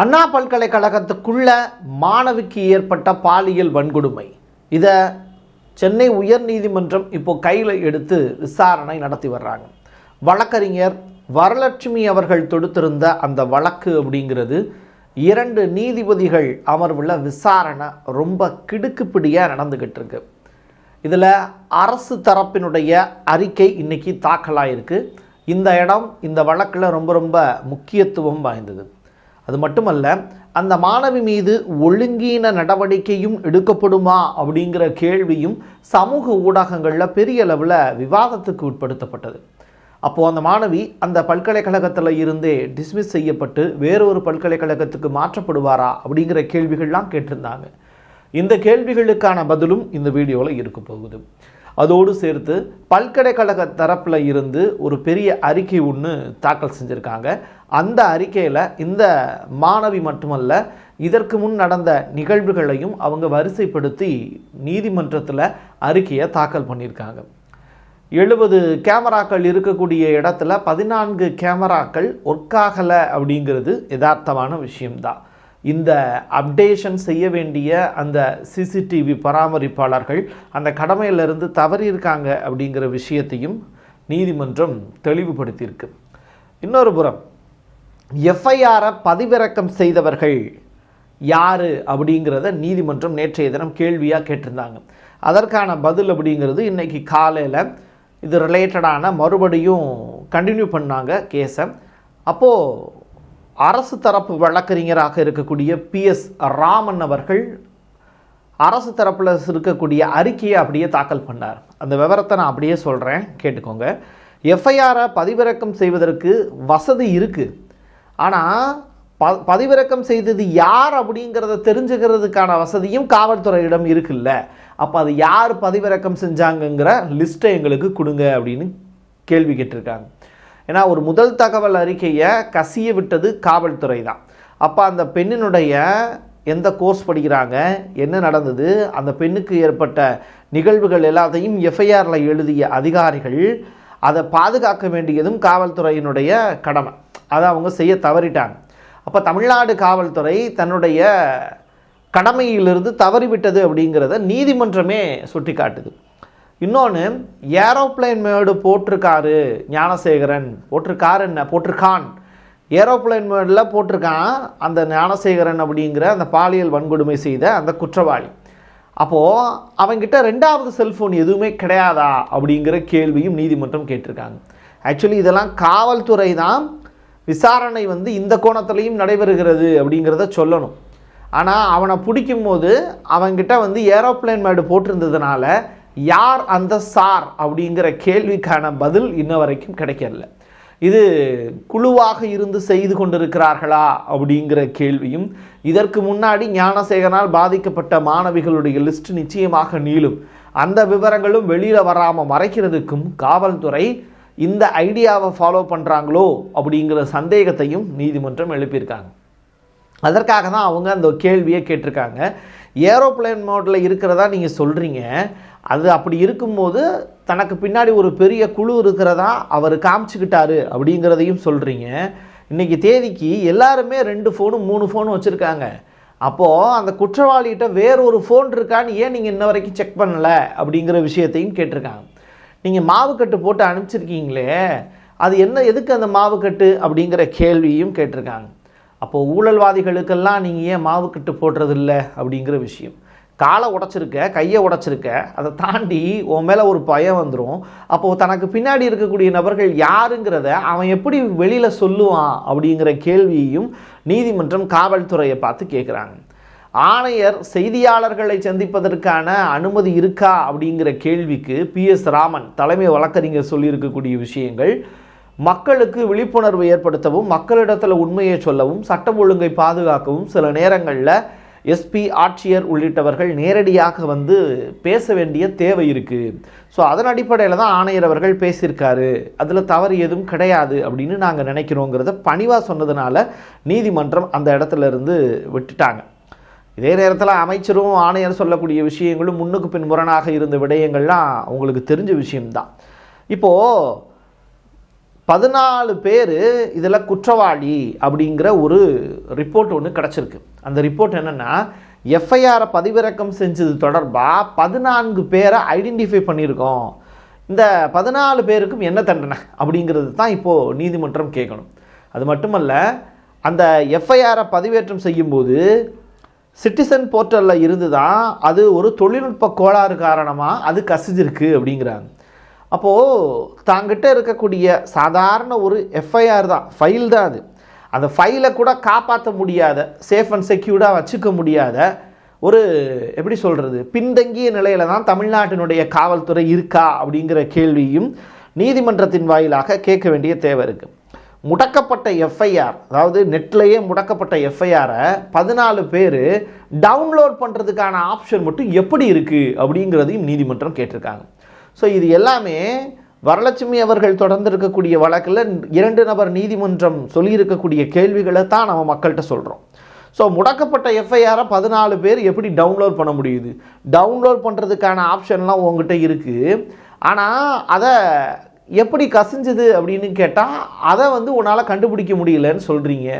அண்ணா பல்கலைக்கழகத்துக்குள்ள மாணவிக்கு ஏற்பட்ட பாலியல் வன்கொடுமை. இதை சென்னை உயர்நீதிமன்றம் இப்போ கையில் எடுத்து விசாரணை நடத்தி வர்றாங்க. வழக்கறிஞர் வரலட்சுமி அவர்கள் தொடுத்திருந்த அந்த வழக்கு அப்படிங்கிறது இரண்டு நீதிபதிகள் அமர்வில் விசாரணை ரொம்ப கிடுக்குப்பிடியாக நடந்துக்கிட்டு இருக்கு. இதில் அரசு தரப்பினுடைய அறிக்கை இன்னைக்கு தாக்கலாயிருக்கு. இந்த இடம் இந்த வழக்கில் ரொம்ப ரொம்ப முக்கியத்துவம் வாய்ந்தது. அது மட்டுமல்ல அந்த மாணவி மீது ஒழுங்கீன நடவடிக்கையும் எடுக்கப்படுமா அப்படிங்கிற கேள்வியும் சமூக ஊடகங்களில் பெரிய அளவில் விவாதத்துக்கு உட்படுத்தப்பட்டது. அப்போது அந்த மாணவி அந்த பல்கலைக்கழகத்தில் இருந்தே டிஸ்மிஸ் செய்யப்பட்டு வேறொரு பல்கலைக்கழகத்துக்கு மாற்றப்படுவாரா அப்படிங்கிற கேள்விகள்லாம் கேட்டிருந்தாங்க. இந்த கேள்விகளுக்கான பதிலும் இந்த வீடியோவில் இருக்க போகுது. அதோடு சேர்த்து பல்கலைக்கழக தரப்பில் இருந்து ஒரு பெரிய அறிக்கை ஒன்று தாக்கல் செஞ்சுருக்காங்க. அந்த அறிக்கையில் இந்த மாணவி மட்டுமல்ல இதற்கு முன் நடந்த நிகழ்வுகளையும் அவங்க வரிசைப்படுத்தி நீதிமன்றத்தில் அறிக்கையை தாக்கல் பண்ணியிருக்காங்க எழுபது கேமராக்கள் இருக்கக்கூடிய இடத்துல பதினான்கு கேமராக்கள் ஒர்க் ஆகலை அப்படிங்கிறது யதார்த்தமான விஷயம்தான். இந்த அப்டேஷன் செய்ய வேண்டிய அந்த சிசிடிவி பராமரிப்பாளர்கள் அந்த கடமையிலிருந்து தவறியிருக்காங்க அப்படிங்கிற விஷயத்தையும் நீதிமன்றம் தெளிவுபடுத்தியிருக்கு. இன்னொரு புறம் எஃப்ஐஆரை பதிவிறக்கம் செய்தவர்கள் யார் அப்படிங்கிறத நீதிமன்றம் நேற்றைய தினம் கேள்வியாக கேட்டிருந்தாங்க. அதற்கான பதில் அப்படிங்கிறது இன்றைக்கி காலையில் இது ரிலேட்டடான மறுபடியும் கண்டினியூ பண்ணாங்க கேஸை. அப்போது அரசு தரப்பு வழக்கறிஞராக இருக்கக்கூடிய பிஎஸ் ராமன் அவர்கள் அரசு தரப்பில் இருக்கக்கூடிய அறிக்கையை அப்படியே தாக்கல் பண்ணார். அந்த விவரத்தை நான் அப்படியே சொல்கிறேன் கேட்டுக்கோங்க. எஃப்ஐஆரை பதிவிறக்கம் செய்வதற்கு வசதி இருக்குது ஆனால் ப பதிவிறக்கம் செய்தது யார் அப்படிங்கிறத தெரிஞ்சுக்கிறதுக்கான வசதியும் காவல்துறையிடம் இருக்குல்ல. அப்போ அது யார் பதிவிறக்கம் செஞ்சாங்கங்கிற லிஸ்ட்டை எங்களுக்கு கொடுங்க அப்படின்னு கேள்வி கேட்டிருக்காங்க. ஏன்னா ஒரு முதல் தகவல் அறிக்கையை கசிய விட்டது காவல்துறை தான். அப்போ அந்த பெண்ணினுடைய எந்த கோர்ஸ் படிக்கிறாங்க என்ன நடந்தது அந்த பெண்ணுக்கு ஏற்பட்ட நிகழ்வுகள் எல்லாத்தையும் எஃப்ஐஆரில் எழுதிய அதிகாரிகள் அதை பாதுகாக்க வேண்டியதும் காவல்துறையினுடைய கடமை. அதை அவங்க செய்ய தவறிட்டாங்க. அப்போ தமிழ்நாடு காவல்துறை தன்னுடைய கடமையிலிருந்து தவறிவிட்டது அப்படிங்கிறத நீதிமன்றமே சுட்டி காட்டுது இன்னொன்று ஏரோப்ளைன் மேடு போட்டிருக்காரு ஞானசேகரன். போட்டிருக்காரு என்ன? போட்டிருக்கான். ஏரோப்ளைன் மேடில் போட்டிருக்கான் அந்த ஞானசேகரன் அப்படிங்கிற அந்த பாலியல் வன்கொடுமை செய்த அந்த குற்றவாளி. அப்போது அவங்கிட்ட ரெண்டாவது செல்ஃபோன் எதுவுமே கிடையாதா? அப்படிங்கிற கேள்வியும் நீதிமன்றம் கேட்டிருக்காங்க. ஆக்சுவலி இதெல்லாம் காவல்துறை தான் விசாரணை வந்து இந்த கோணத்துலையும் நடைபெறுகிறது அப்படிங்கிறத சொல்லணும். ஆனால் அவனை பிடிக்கும் போது அவங்கிட்ட வந்து ஏரோப்ளைன் மேடு போட்டிருந்ததுனால யார் அந்த சார் அப்படிங்கிற கேள்விக்கான பதில் இன்ன வரைக்கும் கிடைக்கல. இது குழுவாக இருந்து செய்து கொண்டிருக்கிறார்களா அப்படிங்கிற கேள்வியும் இதற்கு முன்னாடி ஞானசேகரனால் பாதிக்கப்பட்ட மாணவிகளுடைய லிஸ்ட் நிச்சயமாக நீளும். அந்த விவரங்களும் வெளியில் வராமல் மறைக்கிறதுக்கும் காவல்துறை இந்த ஐடியாவை ஃபாலோ பண்ணுறாங்களோ அப்படிங்கிற சந்தேகத்தையும் நீதிமன்றம் எழுப்பியிருக்காங்க. அதற்காக தான் அவங்க அந்த கேள்வியை கேட்டிருக்காங்க. ஏரோப்ளேன் மோட்டில் இருக்கிறதா நீங்கள் சொல்கிறீங்க அது அப்படி இருக்கும்போது தனக்கு பின்னாடி ஒரு பெரிய குழு இருக்கிறதா அவர் காமிச்சுக்கிட்டாரு அப்படிங்கிறதையும் சொல்கிறீங்க இன்றைக்கி தேதிக்கு எல்லாருமே ரெண்டு ஃபோனும் மூணு ஃபோனும் வச்சுருக்காங்க. அப்போது அந்த குற்றவாளிகிட்ட வேற ஒரு ஃபோன் இருக்கான்னு ஏன் நீங்கள் இன்ன வரைக்கும் செக் பண்ணலை அப்படிங்கிற விஷயத்தையும் கேட்டிருக்காங்க. நீங்கள் மாவுக்கட்டு போட்டு அனுப்பிச்சிருக்கீங்களே அது என்ன எதுக்கு அந்த மாவுக்கட்டு அப்படிங்கிற கேள்வியும் கேட்டிருக்காங்க. அப்போது ஊழல்வாதிகளுக்கெல்லாம் நீங்கள் ஏன் மாவுக்கட்டு போடுறதில்ல அப்படிங்கிற விஷயம். காலை உடச்சிருக்க கையை உடச்சிருக்க அதை தாண்டி உன் மேலே ஒரு பயம் வந்துடும் அப்போது தனக்கு பின்னாடி இருக்கக்கூடிய நபர்கள் யாருங்கிறத அவன் எப்படி வெளியில் சொல்லுவான் அப்படிங்கிற கேள்வியையும் நீதிமன்றம் காவல்துறையை பார்த்து கேட்குறாங்க ஆணையர் செய்தியாளர்களை சந்திப்பதற்கான அனுமதி இருக்கா அப்படிங்கிற கேள்விக்கு பி எஸ் ராமன் தலைமை வழக்கறிஞர் சொல்லியிருக்கக்கூடிய விஷயங்கள் மக்களுக்கு விழிப்புணர்வு ஏற்படுத்தவும் மக்களிடத்தில் உண்மையை சொல்லவும் சட்டம் ஒழுங்கை பாதுகாக்கவும் சில நேரங்களில் எஸ்பி ஆட்சியர் உள்ளிட்டவர்கள் நேரடியாக வந்து பேச வேண்டிய தேவை இருக்குது ஸோ அதன் அடிப்படையில் தான் ஆணையர் அவர்கள் பேசியிருக்காரு. அதில் தவறு எதுவும் கிடையாது அப்படின்னு நாங்கள் நினைக்கிறோங்கிறத பணிவாக சொன்னதுனால நீதிமன்றம் அந்த இடத்துல இருந்து விட்டுட்டாங்க. இதே நேரத்தில் அமைச்சரும் ஆணையர் சொல்லக்கூடிய விஷயங்களும் முன்னுக்கு பின் முரணாக இருந்த விடயங்கள்லாம் உங்களுக்கு தெரிஞ்ச விஷயம்தான். இப்போது பதினாலு பேர் இதில் குற்றவாளி அப்படிங்கிற ஒரு ரிப்போர்ட் ஒன்று கிடச்சிருக்கு. அந்த ரிப்போர்ட் என்னென்னா எஃப்ஐஆரை பதிவிறக்கம் செஞ்சது தொடர்பாக பதினான்கு பேரை ஐடென்டிஃபை பண்ணியிருக்கோம். இந்த பதினாலு பேருக்கும் என்ன தண்டனை அப்படிங்கிறது தான் இப்போது நீதிமன்றம் கேட்கணும். அது மட்டுமல்ல அந்த எஃப்ஐஆரை பதிவேற்றம் செய்யும்போது சிட்டிசன் போர்ட்டலில் இருந்து தான் அது ஒரு தொழில்நுட்ப கோளாறு காரணமாக அது கசிஞ்சிருக்கு அப்படிங்கிறாங்க. அப்போது தாங்கிட்ட இருக்கக்கூடிய சாதாரண ஒரு எஃப்ஐஆர் தான். ஃபைல் தான் அது. அந்த ஃபைலை கூட காப்பாற்ற முடியாத சேஃப் அண்ட் செக்யூர்டாக வச்சுக்க முடியாத ஒரு எப்படி சொல்கிறது பின்தங்கிய நிலையில் தான் தமிழ்நாட்டினுடைய காவல்துறை இருக்கா அப்படிங்கிற கேள்வியும் நீதிமன்றத்தின் வாயிலாக கேட்க வேண்டிய தேவை இருக்குது முடக்கப்பட்ட எஃப்ஐஆர் அதாவது நெட்லேயே முடக்கப்பட்ட எஃப்ஐஆரை பதினாலு பேர் டவுன்லோட் பண்ணுறதுக்கான ஆப்ஷன் மட்டும் எப்படி இருக்குது அப்படிங்கிறதையும் நீதிமன்றம் கேட்டிருக்காங்க. ஸோ இது எல்லாமே வரலட்சுமி அவர்கள் தொடர்ந்து இருக்கக்கூடிய வழக்கில் இரண்டு நபர் நீதிமன்றம் சொல்லியிருக்கக்கூடிய கேள்விகளை தான் நம்ம மக்கள்கிட்ட சொல்கிறோம் ஸோ முடக்கப்பட்ட எஃப்ஐஆரை பதினாலு பேர் எப்படி டவுன்லோட் பண்ண முடியுது? டவுன்லோட் பண்ணுறதுக்கான ஆப்ஷன்லாம் உங்ககிட்ட இருக்குது ஆனால் அதை எப்படி கசிஞ்சுது அப்படின்னு கேட்டால் அதை வந்து உன்னால் கண்டுபிடிக்க முடியலன்னு சொல்கிறீங்க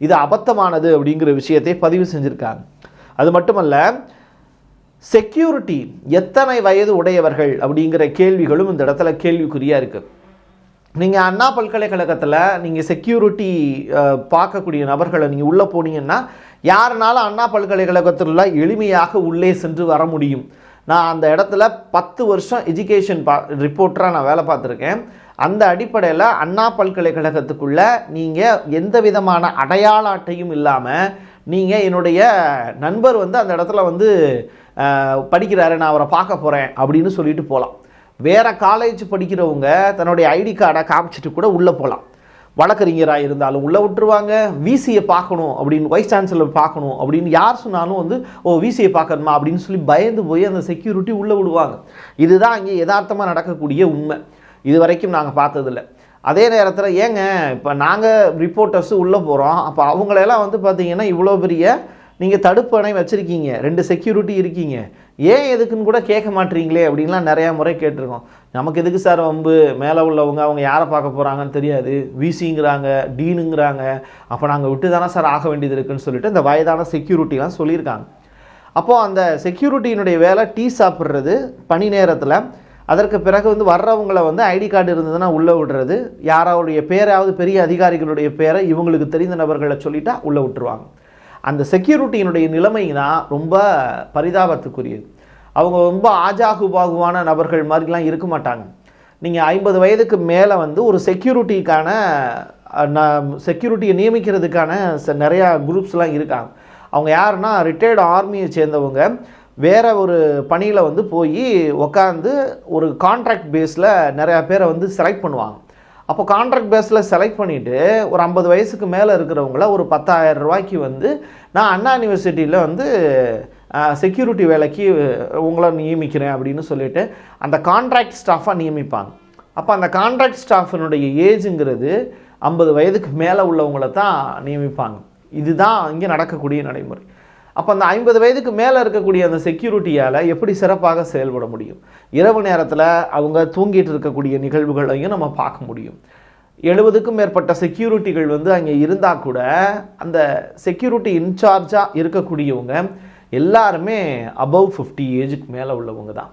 இது அபத்தமானது அப்படிங்கிற விஷயத்தை பதிவு செஞ்சுருக்காங்க. அது மட்டுமல்ல செக்யூரிட்டி எத்தனை வயது உடையவர்கள் அப்படிங்கிற கேள்விகளும் இந்த இடத்துல கேள்விக்குறியாக இருக்குது நீங்கள் அண்ணா பல்கலைக்கழகத்தில் நீங்கள் செக்யூரிட்டி பார்க்கக்கூடிய நபர்களை நீங்கள் உள்ளே போனீங்கன்னா யாருனாலும் அண்ணா பல்கலைக்கழகத்தில் எளிமையாக உள்ளே சென்று வர முடியும். நான் அந்த இடத்துல பத்து வருஷம் எஜுகேஷன் பா ரிப்போர்ட்டராக நான் வேலை பார்த்துருக்கேன். அந்த அடிப்படையில் அண்ணா பல்கலைக்கழகத்துக்குள்ளே நீங்கள் எந்த விதமான அடையாள அட்டையும் இல்லாமல் நீங்கள் என்னுடைய நண்பர் வந்து அந்த இடத்துல வந்து படிக்கிறாரு நான் அவரை பார்க்க போகிறேன் அப்படின்னு சொல்லிட்டு போகலாம் வேறு காலேஜ் படிக்கிறவங்க தன்னுடைய ஐடி கார்டை காமிச்சிட்டு கூட உள்ளே போகலாம் வழக்கறிஞராக இருந்தாலும் உள்ளே விட்டுருவாங்க. விசியை பார்க்கணும் அப்படின்னு வைஸ் சான்சலர் பார்க்கணும் அப்படின்னு யார் சொன்னாலும் வந்து ஓ விசியை பார்க்கணுமா? அப்படின்னு சொல்லி பயந்து போய் அந்த செக்யூரிட்டி உள்ளே விடுவாங்க. இதுதான் அங்கே யதார்த்தமாக நடக்கக்கூடிய உண்மை. இது வரைக்கும் நாங்கள் பார்த்ததில்ல. அதே நேரத்தில் ஏங்க இப்போ நாங்கள் ரிப்போர்ட்டர்ஸு உள்ளே போகிறோம் அப்போ அவங்களெல்லாம் வந்து பார்த்திங்கன்னா இவ்வளோ பெரிய நீங்கள் தடுப்பு அணை வச்சுருக்கீங்க ரெண்டு செக்யூரிட்டி இருக்கீங்க. ஏன் எதுக்குன்னு கூட கேட்க மாட்டீங்களே அப்படின்லாம் நிறையா முறை கேட்டிருக்கோம். நமக்கு எதுக்கு சார் வம்பு? மேலே உள்ளவங்க அவங்க யாரை பார்க்க போகிறாங்கன்னு தெரியாது. விசிங்கிறாங்க டீனுங்கிறாங்க அப்போ நாங்கள் விட்டு தானே சார் ஆக வேண்டியது இருக்குன்னு சொல்லிட்டு இந்த வயதான செக்யூரிட்டிலாம் சொல்லியிருக்காங்க. அப்போது அந்த செக்யூரிட்டியினுடைய வேலை டீ சாப்பிட்றது பணி நேரத்தில். அதற்கு பிறகு வந்து வர்றவங்கள வந்து ஐடி கார்டு இருந்ததுன்னா உள்ளே விடுறது. யாராவுடைய பேராவது பெரிய அதிகாரிகளுடைய பேரை இவங்களுக்கு தெரிந்த நபர்களை சொல்லிட்டா உள்ளே விட்டுருவாங்க. அந்த செக்யூரிட்டியினுடைய நிலைமை தான் ரொம்ப பரிதாபத்துக்குரியது. அவங்க ரொம்ப ஆஜாகுபாகுவான நபர்கள் மாதிரிலாம் இருக்க மாட்டாங்க. நீங்கள் ஐம்பது வயதுக்கு மேலே வந்து ஒரு செக்யூரிட்டிக்கான செக்யூரிட்டியை நியமிக்கிறதுக்கான ச- நிறையா குரூப்ஸ்லாம் இருக்காங்க. அவங்க யாருன்னா ரிட்டையர்டு ஆர்மியை சேர்ந்தவங்க. வேறு ஒரு பணியில் வந்து போய் உக்காந்து ஒரு கான்ட்ராக்ட் பேஸில் நிறையா பேரை வந்து செலக்ட் பண்ணுவாங்க. அப்போ கான்ட்ராக்ட் பேஸில் செலக்ட் பண்ணிவிட்டு ஒரு ஐம்பது வயசுக்கு மேலே இருக்கிறவங்கள ஒரு பத்தாயிரம் ரூபாய்க்கு வந்து நான் அண்ணா யூனிவர்சிட்டியில் வந்து செக்யூரிட்டி வேலைக்கு உங்களை நியமிக்கிறேன் அப்படின்னு சொல்லிட்டு அந்த கான்ட்ராக்ட் ஸ்டாஃபாக நியமிப்பாங்க. அப்போ அந்த கான்ட்ராக்ட் ஸ்டாஃபினுடைய ஏஜுங்கிறது ஐம்பது வயதுக்கு மேலே உள்ளவங்கள தான் நியமிப்பாங்க. இதுதான் இங்கே நடக்கக்கூடிய நடைமுறை. அப்போ அந்த ஐம்பது வயதுக்கு மேலே இருக்கக்கூடிய அந்த செக்யூரிட்டியால் எப்படி சிறப்பாக செயல்பட முடியும்? இரவு நேரத்தில் அவங்க தூங்கிட்டு இருக்கக்கூடிய நிகழ்வுகளையும் நம்ம பார்க்க முடியும். எழுபதுக்கும் மேற்பட்ட செக்யூரிட்டிகள் வந்து அங்கே இருந்தால் கூட அந்த செக்யூரிட்டி இன்சார்ஜாக இருக்கக்கூடியவங்க எல்லாருமே அபவ் ஃபிஃப்டி ஏஜுக்கு மேலே உள்ளவங்க தான்.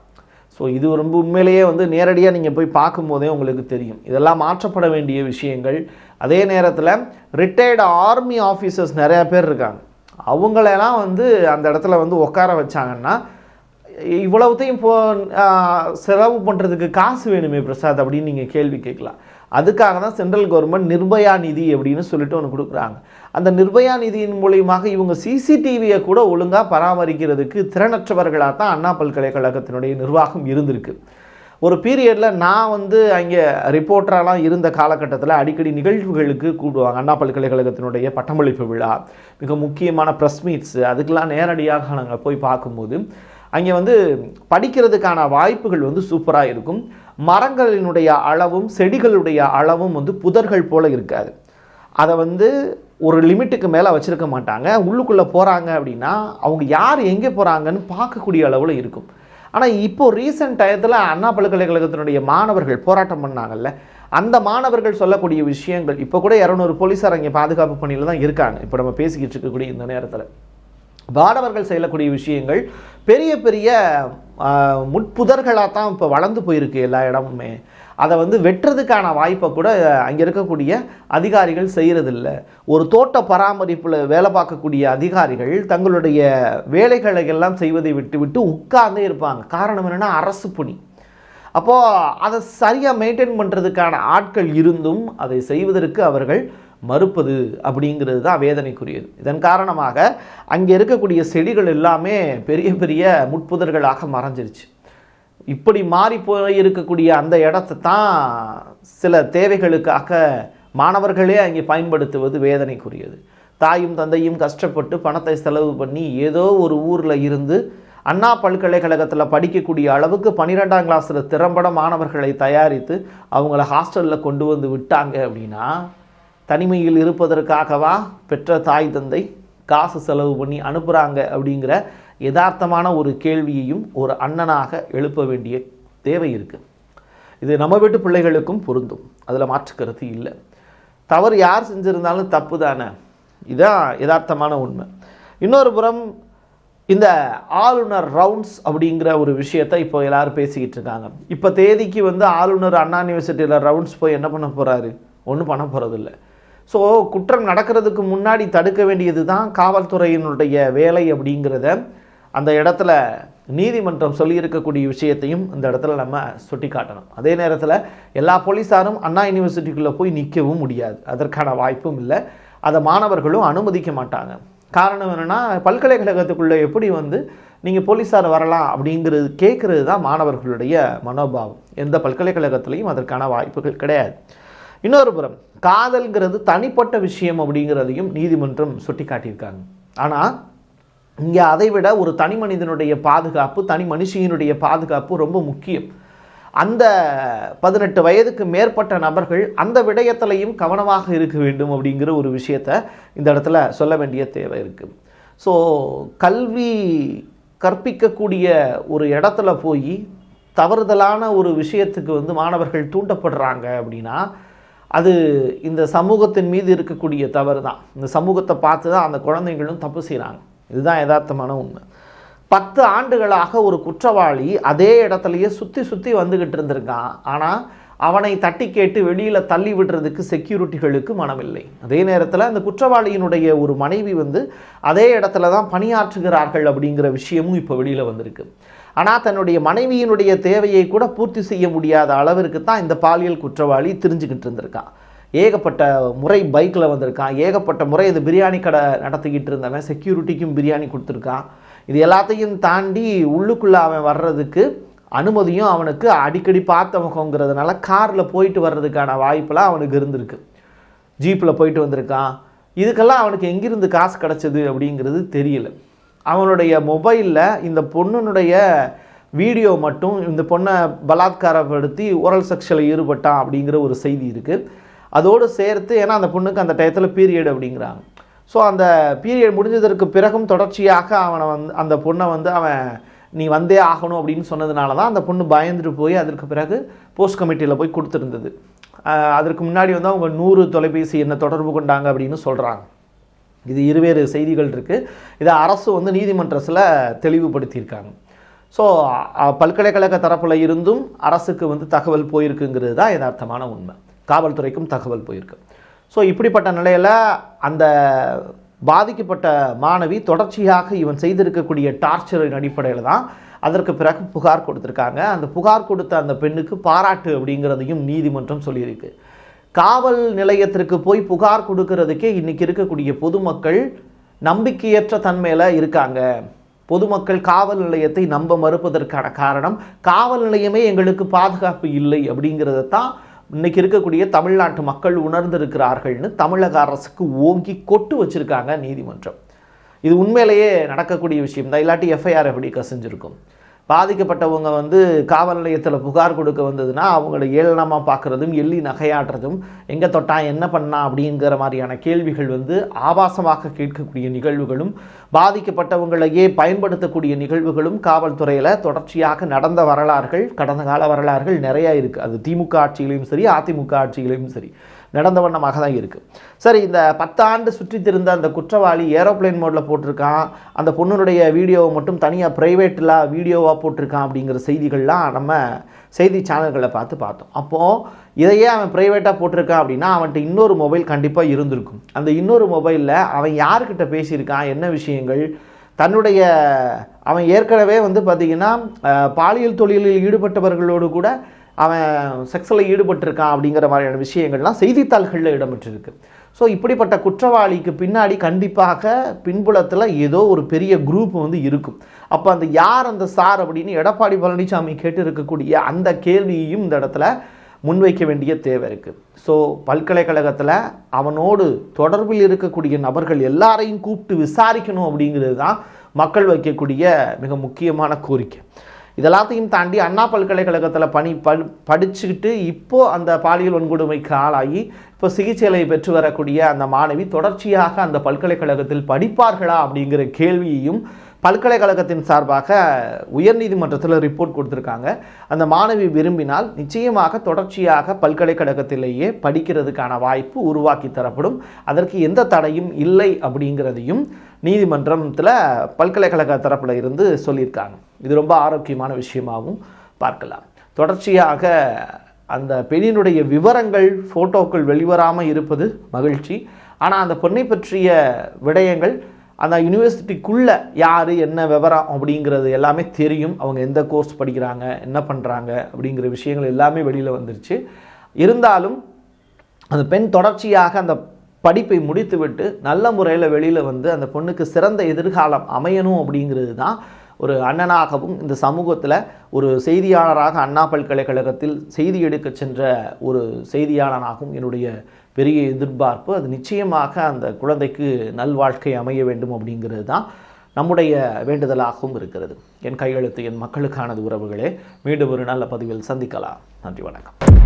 ஸோ இது ரொம்ப உண்மையிலேயே வந்து நேரடியாக நீங்கள் போய் பார்க்கும்போதே உங்களுக்கு தெரியும். இதெல்லாம் மாற்றப்பட வேண்டிய விஷயங்கள். அதே நேரத்தில் ரிட்டையர்டு ஆர்மி ஆஃபீஸர்ஸ் நிறையா பேர் இருக்காங்க. அவங்களெல்லாம் வந்து அந்த இடத்துல வந்து உட்கார வச்சாங்கன்னா இவ்வளவுத்தையும் இப்போ செலவு பண்ணுறதுக்கு காசு வேணுமே பிரசாத் அப்படின்னு நீங்கள் கேள்வி கேட்கலாம். அதுக்காக தான் சென்ட்ரல் கவர்மெண்ட் நிர்பயா நிதி அப்படின்னு சொல்லிட்டு ஒன்று கொடுக்குறாங்க. அந்த நிர்பயா நிதியின் மூலியமாக இவங்க சிசிடிவியை கூட ஒழுங்காக பராமரிக்கிறதுக்கு திறனற்றவர்களாக தான் அண்ணா பல்கலைக்கழகத்தினுடைய நிர்வாகம் இருந்திருக்கு. ஒரு பீரியடில் நான் வந்து அங்கே ரிப்போர்ட்டராலாம் இருந்த காலகட்டத்தில் அடிக்கடி நிகழ்வுகளுக்கு கூடுவாங்க அண்ணா பல்கலைக்கழகத்தினுடைய பட்டமளிப்பு விழா மிக முக்கியமான ப்ரெஸ் மீட்ஸு அதுக்கெல்லாம் நேரடியாக நாங்கள் போய் பார்க்கும்போது அங்கே வந்து படிக்கிறதுக்கான வாய்ப்புகள் வந்து சூப்பராக இருக்கும். மரங்களினுடைய அளவும் செடிகளுடைய அளவும் வந்து புதர்கள் போல் இருக்காது. அதை வந்து ஒரு லிமிட்டுக்கு மேலே வச்சுருக்க மாட்டாங்க. உள்ளுக்குள்ளே போகிறாங்க அப்படின்னா அவங்க யார் எங்கே போகிறாங்கன்னு பார்க்கக்கூடிய அளவில் இருக்கும். ஆனால் இப்போது ரீசெண்ட் டயத்தில் அண்ணா பல்கலைக்கழகத்தினுடைய மாணவர்கள் போராட்டம் பண்ணாங்கல்ல அந்த மாணவர்கள் சொல்லக்கூடிய விஷயங்கள் இப்போ கூட இரநூறு போலீஸார் அங்கே பாதுகாப்பு பணியில் தான் இருக்காங்க. இப்போ நம்ம பேசிக்கிட்டு இருக்கக்கூடிய இந்த நேரத்தில். மாணவர்கள் செய்யக்கூடிய விஷயங்கள் பெரிய பெரிய முட்புதர்களாக தான் இப்போ வளர்ந்து போயிருக்கு எல்லா இடமுமே. அதை வந்து வெட்டுறதுக்கான வாய்ப்பை கூட அங்கே இருக்கக்கூடிய அதிகாரிகள் செய்கிறதில்ல ஒரு தோட்ட பராமரிப்பில் வேலை பார்க்கக்கூடிய அதிகாரிகள் தங்களுடைய வேலைகளை எல்லாம் செய்வதை விட்டு விட்டு உட்கார்ந்தே இருப்பாங்க. காரணம் என்னென்னா அரசு பணி. அப்போது அதை சரியாக மெயின்டைன் பண்ணுறதுக்கான ஆட்கள் இருந்தும் அதை செய்வதற்கு அவர்கள் மறுப்பது அப்படிங்கிறது தான் வேதனைக்குரியது. இதன் காரணமாக அங்கே இருக்கக்கூடிய செடிகள் எல்லாமே பெரிய பெரிய முட்புதர்களாக மறைஞ்சிருச்சு. இப்படி மாறி போய் இருக்கக்கூடிய அந்த இடத்தை தான் சில தேவைகளுக்காக மாணவர்களே அங்கே பயன்படுத்துவது வேதனைக்குரியது. தாயும் தந்தையும் கஷ்டப்பட்டு பணத்தை செலவு பண்ணி ஏதோ ஒரு ஊரில் இருந்து அண்ணா பல்கலைக்கழகத்தில் படிக்கக்கூடிய அளவுக்கு பன்னிரெண்டாம் கிளாஸில் திறம்பட மாணவர்களை தயாரித்து அவங்கள ஹாஸ்டலில் கொண்டு வந்து விட்டாங்க அப்படின்னா தனிமையில் இருப்பதற்காகவா பெற்ற தாய் தந்தை காசு செலவு பண்ணி அனுப்புகிறாங்க அப்படிங்கிற யதார்த்தமான ஒரு கேள்வியையும் ஒரு அண்ணனாக எழுப்ப வேண்டிய தேவை இருக்குது இது நம்ம வீட்டு பிள்ளைகளுக்கும் பொருந்தும். அதில் மாற்று கருத்து இல்லை. தவறு யார் செஞ்சுருந்தாலும் தப்பு தானே. இதுதான் யதார்த்தமான உண்மை. இன்னொரு புறம் இந்த ஆளுநர் ரவுண்ட்ஸ் அப்படிங்கிற ஒரு விஷயத்தை இப்போ எல்லாரும் பேசிக்கிட்டு இருக்காங்க. இப்போ தேதிக்கு வந்து ஆளுநர் அண்ணா யூனிவர்சிட்டியில் ரவுண்ட்ஸ் போய் என்ன பண்ண போகிறாரு ஒன்றும் பண்ண போகிறதில்ல ஸோ குற்றம் நடக்கிறதுக்கு முன்னாடி தடுக்க வேண்டியது தான் காவல்துறையினுடைய வேலை அப்படிங்கிறத அந்த இடத்துல நீதிமன்றம் சொல்லியிருக்கக்கூடிய விஷயத்தையும் இந்த இடத்துல நம்ம சுட்டி காட்டணும் அதே நேரத்தில் எல்லா போலீஸாரும் அண்ணா யூனிவர்சிட்டிக்குள்ளே போய் நிற்கவும் முடியாது. அதற்கான வாய்ப்பும் இல்லை. அதை மாணவர்களும் அனுமதிக்க மாட்டாங்க. காரணம் என்னென்னா பல்கலைக்கழகத்துக்குள்ளே எப்படி வந்து நீங்கள் போலீஸார் வரலாம் அப்படிங்கிறது கேட்குறது தான் மாணவர்களுடைய மனோபாவம். எந்த பல்கலைக்கழகத்துலேயும் அதற்கான வாய்ப்புகள் கிடையாது. இன்னொரு புறம் காதல்ங்கிறது தனிப்பட்ட விஷயம் அப்படிங்கிறதையும் நீதிமன்றம் சுட்டி காட்டியிருக்காங்க ஆனால் இங்கே அதை விட ஒரு தனி மனிதனுடைய பாதுகாப்பு தனி மனுஷியினுடைய பாதுகாப்பு ரொம்ப முக்கியம். அந்த பதினெட்டு வயதுக்கு மேற்பட்ட நபர்கள் அந்த விடயத்திலையும் கவனமாக இருக்க வேண்டும் அப்படிங்கிற ஒரு விஷயத்த இந்த இடத்துல சொல்ல வேண்டிய தேவை இருக்குது ஸோ கல்வி கற்பிக்கக்கூடிய ஒரு இடத்துல போய் தவறுதலான ஒரு விஷயத்துக்கு வந்து மாணவர்கள் தூண்டப்படுறாங்க அப்படின்னா அது இந்த சமூகத்தின் மீது இருக்கக்கூடிய தவறு தான் இந்த சமூகத்தை பார்த்து தான் அந்த குழந்தைங்களும் தப்பு செய்கிறாங்க இதுதான் யதார்த்தமான உண்மை. பத்து ஆண்டுகளாக ஒரு குற்றவாளி அதே இடத்துலையே சுற்றி சுற்றி வந்துக்கிட்டு இருந்திருக்கான். ஆனால் அவனை தட்டி கேட்டு வெளியில் தள்ளி விடுறதுக்கு செக்யூரிட்டிகளுக்கு மனமில்லை. அதே நேரத்தில் அந்த குற்றவாளியினுடைய ஒரு மனைவி வந்து அதே இடத்துல தான் பணியாற்றுகிறார்கள் அப்படிங்கிற விஷயமும் இப்போ வெளியில் வந்திருக்கு. ஆனால் தன்னுடைய மனைவியினுடைய தேவையை கூட பூர்த்தி செய்ய முடியாத அளவிற்கு தான் இந்த பாலியல் குற்றவாளி தெரிஞ்சுக்கிட்டு இருந்திருக்கான் ஏகப்பட்ட முறை பைக்கில் வந்திருக்கான். ஏகப்பட்ட முறை இது பிரியாணி கடை நடத்திக்கிட்டு இருந்தவன். செக்யூரிட்டிக்கும் பிரியாணி கொடுத்துருக்கான். இது எல்லாத்தையும் தாண்டி உள்ளுக்குள்ளே அவன் வர்றதுக்கு அனுமதியும் அவனுக்கு அடிக்கடி பார்த்த முகங்கிறதுனால காரில் போயிட்டு வர்றதுக்கான வாய்ப்பெல்லாம் அவனுக்கு இருந்திருக்கு. ஜீப்பில் போயிட்டு வந்திருக்கான். இதுக்கெல்லாம் அவனுக்கு எங்கிருந்து காசு கிடச்சிது அப்படிங்கிறது தெரியல. அவனுடைய மொபைலில் இந்த பொண்ணுனுடைய வீடியோ மட்டும் இந்த பொண்ணை பலாத்காரப்படுத்தி ஓரல் செக்ஷனில் ஈடுபட்டான் அப்படிங்கிற ஒரு செய்தி இருக்குது அதோடு சேர்த்து ஏன்னா அந்த பொண்ணுக்கு அந்த டயத்தில் பீரியட் அப்படிங்கிறாங்க. ஸோ அந்த பீரியட் முடிஞ்சதற்கு பிறகும் தொடர்ச்சியாக அவனை வந்து அந்த பொண்ணை வந்து அவன் நீ வந்தே ஆகணும் அப்படின்னு சொன்னதுனால தான் அந்த பொண்ணு பயந்துட்டு போய் அதற்கு பிறகு போஸ்ட் கமிட்டியில் போய் கொடுத்துருந்தது. அதற்கு முன்னாடி வந்து அவங்க நூறு தொலைபேசி என்ன தொடர்பு கொண்டாங்க அப்படின்னு சொல்கிறாங்க இது இருவேறு செய்திகள் இருக்குது இதை அரசு வந்து நீதிமன்றத்தில் தெளிவுபடுத்தியிருக்காங்க. ஸோ பல்கலைக்கழக தரப்பில் இருந்தும் அரசுக்கு வந்து தகவல் போயிருக்குங்கிறது தான் யதார்த்தமான உண்மை. காவல்துறைக்கும் தகவல் போயிருக்கு. ஸோ இப்படிப்பட்ட நிலையில் அந்த பாதிக்கப்பட்ட மாணவி தொடர்ச்சியாக இவன் செய்திருக்கக்கூடிய டார்ச்சரின் அடிப்படையில் தான் அதற்கு பிறகு புகார் கொடுத்துருக்காங்க. அந்த புகார் கொடுத்த அந்த பெண்ணுக்கு பாராட்டு அப்படிங்கிறதையும் நீதிமன்றம் சொல்லியிருக்கு. காவல் நிலையத்திற்கு போய் புகார் கொடுக்கறதுக்கே இன்றைக்கி இருக்கக்கூடிய பொதுமக்கள் நம்பிக்கையற்ற தன்மையில் இருக்காங்க. பொதுமக்கள் காவல் நிலையத்தை நம்ப மறுப்பதற்கான காரணம் காவல் நிலையமே எங்களுக்கு பாதுகாப்பு இல்லை அப்படிங்கிறத தான் இன்னைக்கு இருக்கக்கூடிய தமிழ்நாட்டு மக்கள் உணர்ந்திருக்கிறார்கள்னு தமிழக அரசுக்கு ஓங்கி கொட்டு வச்சுருக்காங்க நீதிமன்றம். இது உண்மையிலேயே நடக்கக்கூடிய விஷயம் தான். இல்லாட்டி எஃப்ஐஆர் எப்படி கசிஞ்சிருக்கும்? பாதிக்கப்பட்டவங்க வந்து காவல் நிலையத்தில் புகார் கொடுக்க வந்ததுன்னா அவங்கள ஏளனமாக பார்க்குறதும் எள்ளி நகையாடுறதும் எங்கே தொட்டான் என்ன பண்ணா அப்படிங்கிற மாதிரியான கேள்விகள் வந்து ஆபாசமாக கேட்கக்கூடிய நிகழ்வுகளும் பாதிக்கப்பட்டவங்களையே பயன்படுத்தக்கூடிய நிகழ்வுகளும் காவல்துறையில் தொடர்ச்சியாக நடந்த வரலாறுகள் கடந்த கால வரலாறுகள் நிறையா இருக்குது அது திமுக ஆட்சியிலையும் சரி அதிமுக ஆட்சியிலையும் சரி. நடந்த வண்ணமாக தான் இருக்குது சரி இந்த பத்தாண்டு சுற்றி திருந்த அந்த குற்றவாளி ஏரோப்ளேன் மோடில் போட்டிருக்கான். அந்த பொண்ணுடைய வீடியோவை மட்டும் தனியாக ப்ரைவேட்டில் வீடியோவாக போட்டிருக்கான் அப்படிங்கிற செய்திகள்லாம் நம்ம செய்தி சேனல்களை பார்த்து பார்த்தோம். அப்போது இதையே அவன் ப்ரைவேட்டாக போட்டிருக்கான் அப்படின்னா அவன்கிட்ட இன்னொரு மொபைல் கண்டிப்பாக இருந்திருக்கும். அந்த இன்னொரு மொபைலில் அவன் யார்கிட்ட பேசியிருக்கான் என்ன விஷயங்கள்? தன்னுடைய அவன் ஏற்கனவே வந்து பார்த்திங்கன்னா பாலியல் தொழிலில் ஈடுபட்டவர்களோடு கூட அவன் செக்ஸில் ஈடுபட்டிருக்கான் அப்படிங்கிற மாதிரியான விஷயங்கள்லாம் செய்தித்தாள்களில் இடம்பெற்றிருக்கு. ஸோ இப்படிப்பட்ட குற்றவாளிக்கு பின்னாடி கண்டிப்பாக பின்புலத்தில் ஏதோ ஒரு பெரிய குரூப் வந்து இருக்கும். அப்போ அந்த யார் அந்த சார் அப்படின்னு எடப்பாடி பழனிசாமி கேட்டு இருக்கக்கூடிய அந்த கேள்வியையும் இந்த இடத்துல முன்வைக்க வேண்டிய தேவை இருக்குது ஸோ பல்கலைக்கழகத்தில் அவனோடு தொடர்பில் இருக்கக்கூடிய நபர்கள் எல்லாரையும் கூப்பிட்டு விசாரிக்கணும் அப்படிங்கிறது தான் மக்கள் வைக்கக்கூடிய மிக முக்கியமான கோரிக்கை. இதெல்லாத்தையும் தாண்டி அண்ணா பல்கலைக்கழகத்தில் பணி படி படிச்சுக்கிட்டு இப்போது அந்த பாலியல் வன்கொடுமைக்கு ஆளாகி இப்போ சிகிச்சைகளை பெற்று வரக்கூடிய அந்த மாணவி தொடர்ச்சியாக அந்த பல்கலைக்கழகத்தில் படிப்பார்களா அப்படிங்கிற கேள்வியையும் பல்கலைக்கழகத்தின் சார்பாக உயர்நீதிமன்றத்தில் ரிப்போர்ட் கொடுத்துருக்காங்க. அந்த மாணவி விரும்பினால் நிச்சயமாக தொடர்ச்சியாக பல்கலைக்கழகத்திலேயே படிக்கிறதுக்கான வாய்ப்பு உருவாக்கி தரப்படும். அதற்கு எந்த தடையும் இல்லை அப்படிங்கிறதையும் நீதிமன்றத்தில் பல்கலைக்கழக தரப்பில் இருந்து சொல்லியிருக்காங்க. இது ரொம்ப ஆரோக்கியமான விஷயமாகவும் பார்க்கலாம். தொடர்ச்சியாக அந்த பெண்ணினுடைய விவரங்கள் ஃபோட்டோக்கள் வெளிவராமல் இருப்பது மகிழ்ச்சி. ஆனால் அந்த பொண்ணை பற்றிய விடயங்கள் அந்த யூனிவர்சிட்டிக்குள்ளே யார் என்ன விவரம் அப்படிங்கிறது எல்லாமே தெரியும். அவங்க எந்த கோர்ஸ் படிக்கிறாங்க என்ன பண்ணுறாங்க அப்படிங்கிற விஷயங்கள் எல்லாமே வெளியில் வந்துருச்சு. இருந்தாலும் அந்த பெண் தொடர்ச்சியாக அந்த படிப்பை முடித்துவிட்டு நல்ல முறையில் வெளியில் வந்து அந்த பொண்ணுக்கு சிறந்த எதிர்காலம் அமையணும் அப்படிங்கிறது தான் ஒரு அண்ணனாகவும் இந்த சமூகத்தில் ஒரு செய்தியாளராக அண்ணா பல்கலைக்கழகத்தில் செய்தி எடுக்க சென்ற ஒரு செய்தியாளனாகவும் என்னுடைய பெரிய எதிர்பார்ப்பு. அது நிச்சயமாக அந்த குழந்தைக்கு நல்வாழ்க்கை அமைய வேண்டும் அப்படிங்கிறது தான் நம்முடைய வேண்டுதலாகவும் இருக்கிறது. என் கையெழுத்து என் மக்களுக்கானது உறவுகளே மீண்டும் ஒரு நல்ல பதிவில் சந்திக்கலாம். நன்றி வணக்கம்.